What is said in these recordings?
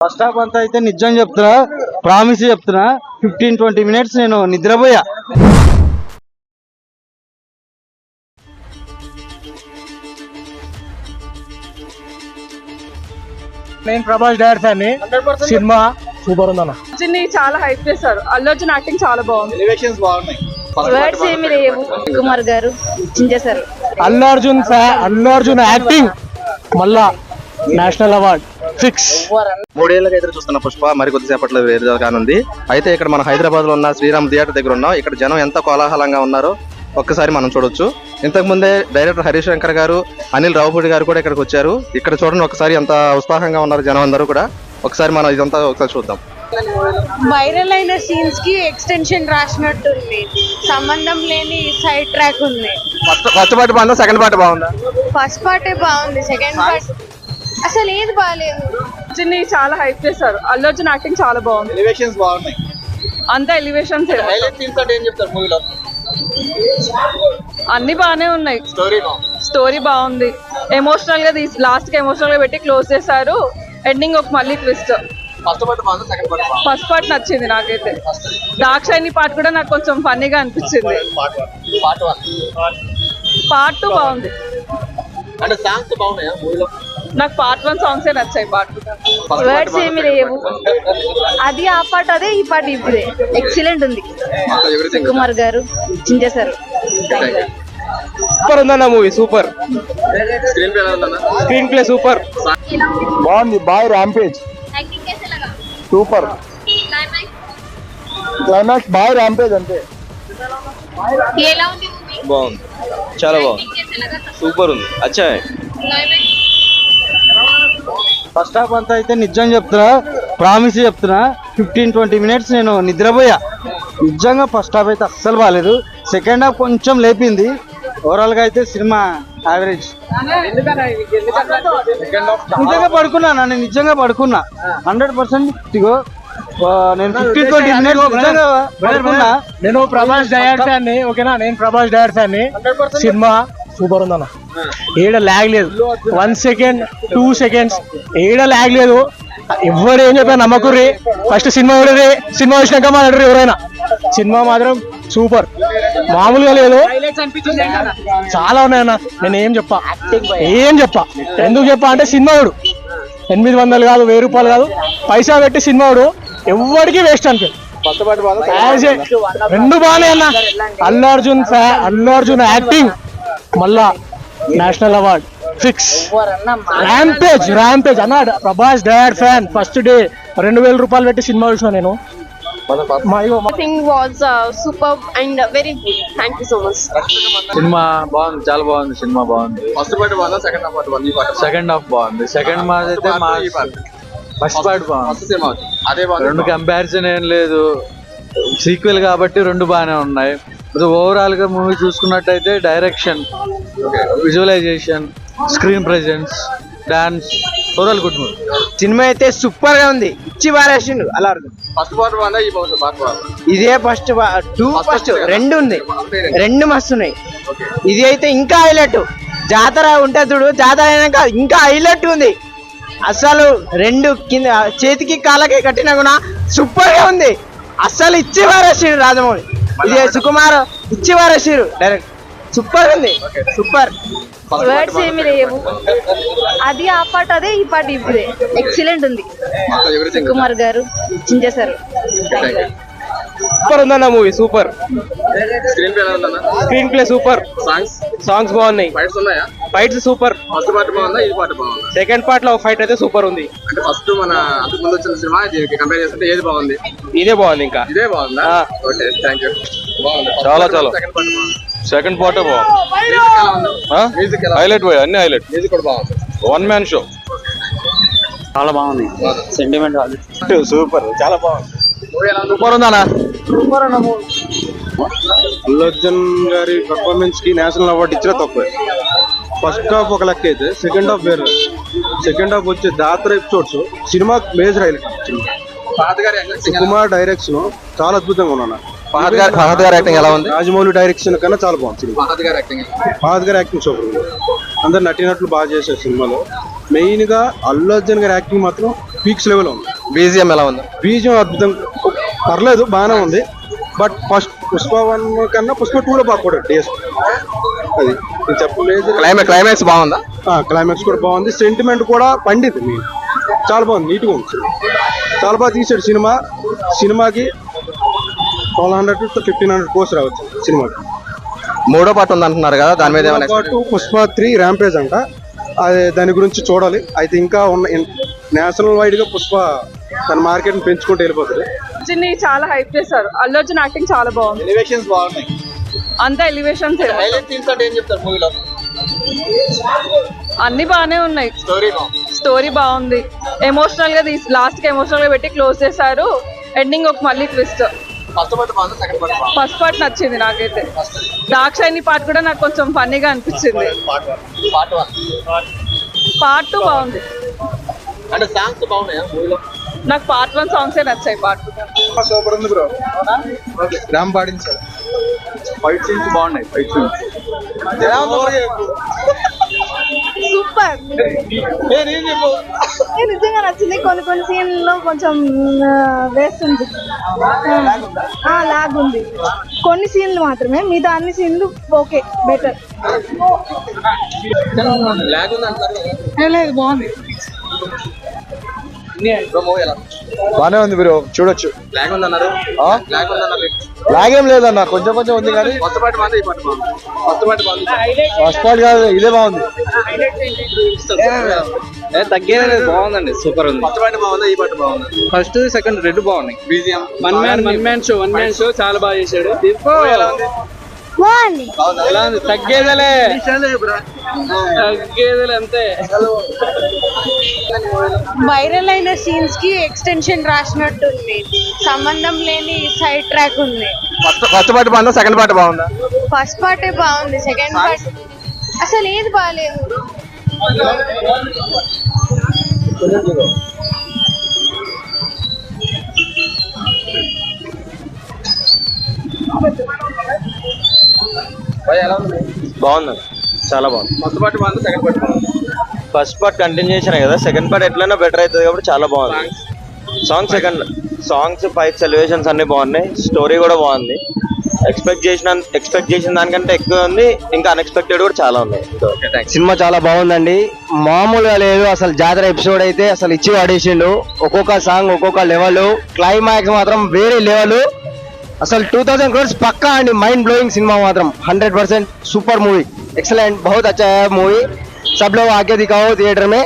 First half అంతా అయితే నిజం చెప్తున్నా ప్రామిస్ చెప్తున్నా ఫిఫ్టీన్ ట్వంటీ మినిట్స్ నేను నిద్రపోయా. నేను Prabhas direct fan cinema super ఉందన్న. చాలా హైప్ చేశారు. అల్లు అర్జున్ యాక్టింగ్ చాలా బాగుంది. ఎలివేషన్స్ బాగున్నాయి. వర్డ్స్ ఏమి లేవు. కుమార్ గారు అల్లు అర్జున్ అల్లు అర్జున్ యాక్టింగ్ మళ్ళా నేషనల్ అవార్డ్ ఫిక్స్ మూడేళ్ళకి ఎదురు చూస్తున్న పుష్ప మరి కొద్దిసేపట్లో విడుదల కానుంది. అయితే ఇక్కడ మన హైదరాబాద్లో ఉన్న శ్రీరామ్ థియేటర్ దగ్గర ఉన్నాం. ఇక్కడ జనం ఎంత కోలాహలంగా ఉన్నారో ఒక్కసారి మనం చూడొచ్చు. ఇంతకు ముందే డైరెక్టర్ హరీష్ శంకర్ గారు అనిల్ రావుపూడి గారు కూడా ఇక్కడికి వచ్చారు. ఇక్కడ చూడండి ఒకసారి ఎంత ఉత్సాహంగా ఉన్నారు జనం అందరూ కూడా. ఒకసారి మనం ఇదంతా ఒకసారి చూద్దాం. వైరల్ అయిన సీన్స్కి ఎక్స్టెన్షన్ రాసినట్టుంది సంబంధం లేని సైడ్ ట్రాక్ ఉంది. ఫస్ట్ పార్ట్ బాగుందా? సెకండ్ పార్ట్ బాగుందా? ఫస్ట్ పార్టే బాగుంది. సెకండ్ పార్ట్ అసలు ఏది బాగాలేదు అర్జున్ని చాలా హైప్ చేశారు. అల్లు అర్జున్ యాక్టింగ్ చాలా బాగుంది. ఎలివేషన్స్ బాగున్నాయి. అంతా ఎలివేషన్స్ హైలైట్ సీన్స్ అంటే ఏం చెప్తారు మూవీలో అన్ని బాగానే ఉన్నాయి. స్టోరీ స్టోరీ బాగుంది. ఎమోషనల్గా తీసి లాస్ట్కి ఎమోషనల్గా పెట్టి క్లోజ్ చేశారు. ఎండింగ్ ఒక మళ్ళీ ట్విస్ట్ ఫస్ట్ పార్ట్ బాగుందా సెకండ్ పార్ట్ బాగుందా. ఫస్ట్ పార్ట్ నచ్చింది నాకైతే. దాక్షాయిని పార్ట్ కూడా నాకు కొంచెం ఫన్నీగా అనిపించింది. పార్ట్ టూ బాగుంది. అంటే సాంగ్స్ బాగున్నాయా మూవీలో నాకు పార్ట్ వన్ సాంగ్సే నచ్చాయి పార్ట్ వర్డ్స్ ఏమి లేవు. అది ఆ పాట అదే ఈ పాట ఇప్పుడే. ఎక్సలెంట్ ఉంది. కుమార్ గారు చించేశారు సూపర్ ఉందన్న movie super screenplay super బాగుంది. Boy rampage super climax boy rampage అంతే. బాగుంది. చాలా బాగుంది. సూపర్ ఉంది. అచ్చా. ఫస్ట్ హాఫ్ అంతా అయితే నిజం చెప్తున్నా ప్రామిస్ చెప్తున్నా ఫిఫ్టీన్ ట్వంటీ మినిట్స్ నేను నిద్రపోయా. నిజంగా ఫస్ట్ హాఫ్ అయితే అస్సలు బాగాలేదు సెకండ్ హాఫ్ కొంచెం లేపింది. ఓవరాల్గా అయితే సినిమా యావరేజ్ నిజంగా పడుకున్నా నేను నిజంగా పడుకున్నా. హండ్రెడ్ పర్సెంట్ ఇగో నేను ఫిఫ్టీన్ ట్వంటీ మినిట్స్ నేను ప్రభాస్ డైరెక్ట్ ఫ్యాన్ ఓకేనా? నేను Prabhas direct fan cinema super ఉందన్న. ఏడ ల్యాగ్ లేదు. వన్ సెకండ్ టూ సెకండ్స్ ఏడ ల్యాగ్ లేదు. ఎవరు ఏం చెప్పినా నమ్మకుర్రి. ఫస్ట్ సినిమా చూడరి సినిమా వచ్చినాక మాట్లాడరు ఎవరైనా. సినిమా మాత్రం సూపర్. మామూలుగా లేదు. చాలా ఉన్నాయన్న నేను ఏం చెప్పా? ఏం చెప్పా? ఎందుకు చెప్పా అంటే సినిమా వాడు ఎనిమిది వందలు కాదు వెయ్యి రూపాయలు కాదు. పైసా పెట్టి సినిమా వాడు ఎవరికి వేస్ట్ a- రెండు బాగానే అన్న. అల్లు అర్జున్ అల్లు అర్జున్ యాక్టింగ్. మళ్ళా national award. Fix rampage rampage అన్న Prabhas direct fan. First day రెండు వేల రూపాయలు పెట్టి సినిమా చూసిన నేను. మచ్ సినిమా బాగుంది చాలా బాగుంది సినిమా బాగుంది. ఫస్ట్ పార్ట్ బాగుందా సెకండ్ పార్ట్ వన్ ఈ పార్ట్ సెకండ్ హాఫ్ బాగుంది. సెకండ్ మా అయితే మా ఫస్ట్ పార్ట్ బాగుంది. రెండు కంపారిజన్ ఏం లేదు. సీక్వెల్ కాబట్టి రెండు బాగానే ఉన్నాయి. ఓవరాల్గా మూవీ చూసుకున్నట్టయితే direction visualisation screen presence dance overall good movie cinema అయితే సూపర్గా ఉంది. ఇచ్చి పారేసిండు. అలా ఫస్ట్ పార్ట్ బాగుందా ఈ పార్ట్ బాగుందా ఇదే ఫస్ట్ టూ ఫస్ట్ రెండు ఉంది. రెండు మస్తు ఉన్నాయి. ఇది అయితే ఇంకా హైలైట్ జాతర ఉంటుంది చూడు జాతర అయినాక ఇంకా హైలైట్ ఉంది. అసలు రెండు కింద చేతికి కాళ్ళకి కట్టినా కూడా సూపర్గా ఉంది. అస్సలు ఇచ్చి పారేసిండు రాజమౌళి. ఇది సుకుమార్. ఇచ్చి పారేసిండు డైరెక్ట్ సూపర్ ఉంది. సూపర్ వర్డ్స్ ఏమి లేవు. అది ఆ పాట అదే ఈ పాట ఇప్పుడే. ఎక్సలెంట్ ఉంది. కుమార్ గారు చించేశారు సూపర్ ఉందన్న movie super screenplay super songs songs బాగున్నాయి. Fights super. ఫస్ట్ పార్ట్ బాగుందా? ఈ పార్ట్ బాగుందా? సెకండ్ పార్ట్లో ఫైట్ అయితే సూపర్ ఉంది. అంటే ఫస్ట్ మన అంతకు ముందు వచ్చిన సినిమా దీనికి కంపేర్ చేస్తుంటే ఏది బాగుంది? ఇదే బాగుంది ఇంకా. ఇదే బాగుందా? ఓకే థ్యాంక్ యూ బాగుంది. చాలా, చాలా. సెకండ్ పార్ట్ బాగుంది. హైలైట్ పోయి? అన్ని హైలైట్ మ్యూజిక్ కూడా బాగుంది. వన్ మ్యాన్ షో చాలా బాగుంది. Sentiment super. చాలా బాగుంది. ఎలా ఉంది? సూపర్ ఉందన్నా? అల్లు అర్జున్ గారి పర్ఫార్మెన్స్కి నేషనల్ అవార్డు ఇచ్చిన తక్కువే. ఫస్ట్ హాఫ్ ఒక లెక్క అయితే సెకండ్ హాఫ్ వేరే. సెకండ్ హాఫ్ వచ్చే జాతర episodes cinema major highlight Kumar direction చాలా అద్భుతంగా ఉన్నా ఫహద్ గారి ఫహద్ గారి యాక్టింగ్ ఎలా ఉంది? రాజమౌళి డైరెక్షన్ కన్నా చాలా బాగుంది సినిమా పాత గారి యాక్టింగ్ ఫహద్ గారి యాక్టింగ్ సూపర్ ఉంది. అందరు నటినట్లు బాగా చేశారు సినిమాలో. మెయిన్గా అల్లు అర్జున్ గారి యాక్టింగ్ మాత్రం పీక్స్ లెవెల్ ఉంది. బీజిఎం ఎలా ఉంది? బీజం అద్భుతం. పర్లేదు బాగానే ఉంది. బట్ ఫస్ట్ పుష్ప వన్ కన్నా పుష్ప టూ లో బాగా కూడా అది. చెప్పలేదు. క్లైమాక్స్ క్లైమాక్స్ బాగుందా? క్లైమాక్స్ కూడా బాగుంది. సెంటిమెంట్ కూడా పండింది మీ చాలా బాగుంది నీట్గా ఉంది. చాలా బాగా తీసాడు సినిమా. సినిమాకి twelve hundred to fifteen hundred crores రావచ్చు సినిమాకి. మూడో పార్ట్ ఉంది అంటున్నారు కదా దాని మీద ఏమైనా పాటు పుష్ప త్రీ ర్యాంపేజ్ అంట. అది దాని గురించి చూడాలి. అయితే ఇంకా ఉన్న నేషనల్ వైడ్గా పుష్ప తన మార్కెట్ని పెంచుకుంటూ వెళ్ళిపోతుంది చాలా హైప్ చేశారు. అల్లు అర్జున్ యాక్టింగ్ చాలా బాగుంది. ఎలివేషన్స్ బాగున్నాయి. అంతా ఎలివేషన్స్ హైలైట్ సీన్స్ అంటే ఏం చెప్తారు మూవీలో? అన్ని బాగానే ఉన్నాయి. స్టోరీ స్టోరీ బాగుంది. ఎమోషనల్గా తీసి లాస్ట్కి ఎమోషనల్గా పెట్టి క్లోజ్ చేశారు. ఎండింగ్ ఒక మళ్ళీ ట్విస్ట్ ఫస్ట్ పార్ట్ బాగుంది సెకండ్ పార్ట్ బాగుంది. ఫస్ట్ పార్ట్ నచ్చింది నాకైతే. దాక్షాయిని పార్ట్ కూడా నాకు కొంచెం ఫన్నీగా అనిపించింది. పార్ట్ టూ బాగుంది. అంటే సాంగ్స్ బాగున్నాయా మూవీలో? నాకు పార్ట్ వన్ సాంగ్సే నచ్చాయి పార్ట్ టూ సూపర్ ఉంది బ్రో రామ్ పాడింది సార్ ఫైట్ సీన్స్ బాగున్నాయి ఫైట్ సీన్స్ సూపర్. నిజంగా నచ్చింది. కొన్ని కొన్ని సీన్లలో కొంచెం వేస్ట్ ఉంది. లాగ్ ఉంది. కొన్ని సీన్లు మాత్రమే మిగతా అన్ని సీన్లు ఓకే బెటర్. లాగ్ ఉంది అంటున్నారు లేదు బాగుంది. బానే ఉంది బ్రో చూడొచ్చు. లాగ్ లాగేం లేదన్న కొంచెం కొంచెం ఉంది కానీ. ఫస్ట్ పార్ట్ కాదు ఇదే బాగుంది. తగ్గేదే బాగుందండి సూపర్ ఉంది. ఫస్ట్ సెకండ్ రెండు బాగున్నాయి. BGM. One man one man show one man show చాలా బాగా చేశాడు. తగ్గేదేలే. తగ్గేదేలే అంతే. వైరల్ అయిన సీన్స్కి ఎక్స్టెన్షన్ రాసినట్టుంది. సంబంధం లేని సైడ్ ట్రాక్ ఉంది. ఫస్ట్ పార్ట్ బాగుందా? సెకండ్ పార్ట్ బాగుందా? ఫస్ట్ పార్టే బాగుంది సెకండ్ పార్ట్ అసలు ఏది బాగాలేదు బాగుంది. చాలా బాగుంది. ఫస్ట్ పార్ట్ బాగుంది సెకండ్ పార్ట్ బాగుంది? ఫస్ట్ పార్ట్ కంటిన్యూ చేసిన కదా సెకండ్ పార్ట్ ఎట్లైనా బెటర్ అవుతుంది కాబట్టి చాలా బాగుంది. Song second songs fights elevations అన్ని బాగున్నాయి. స్టోరీ కూడా బాగుంది. ఎక్స్పెక్ట్ చేసిన ఎక్స్పెక్ట్ చేసిన దానికంటే ఎక్కువ ఉంది. ఇంకా అన్ఎక్స్పెక్టెడ్ కూడా చాలా ఉన్నాయి. సినిమా చాలా బాగుందండి. మామూలుగా లేదు అసలు జాతర ఎపిసోడ్ అయితే అసలు ఇచ్చి పడేసిండు. ఒక్కొక్క సాంగ్ ఒక్కొక్క లెవెల్ క్లైమాక్స్ మాత్రం వేరే లెవెల్ అసలు టూ థౌసండ్ క్రోర్స్ పక్కా అండి మైండ్ బ్లోయింగ్ సినిమా మాత్రం. Hundred percent super movie excellent बहुत అచ్చా మూవీ సబ్లో सब థియేటర్ आके दिखाओ थिएटर में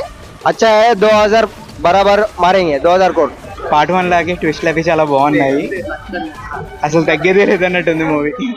अच्छा है 2000 బరాబర్ మారేంగే 2000 కోట్ పార్ట్ వన్ లాగే ట్విస్ట్లు అవి చాలా బాగున్నాయి. అసలు తగ్గేదే లేదన్నట్టుంది మూవీ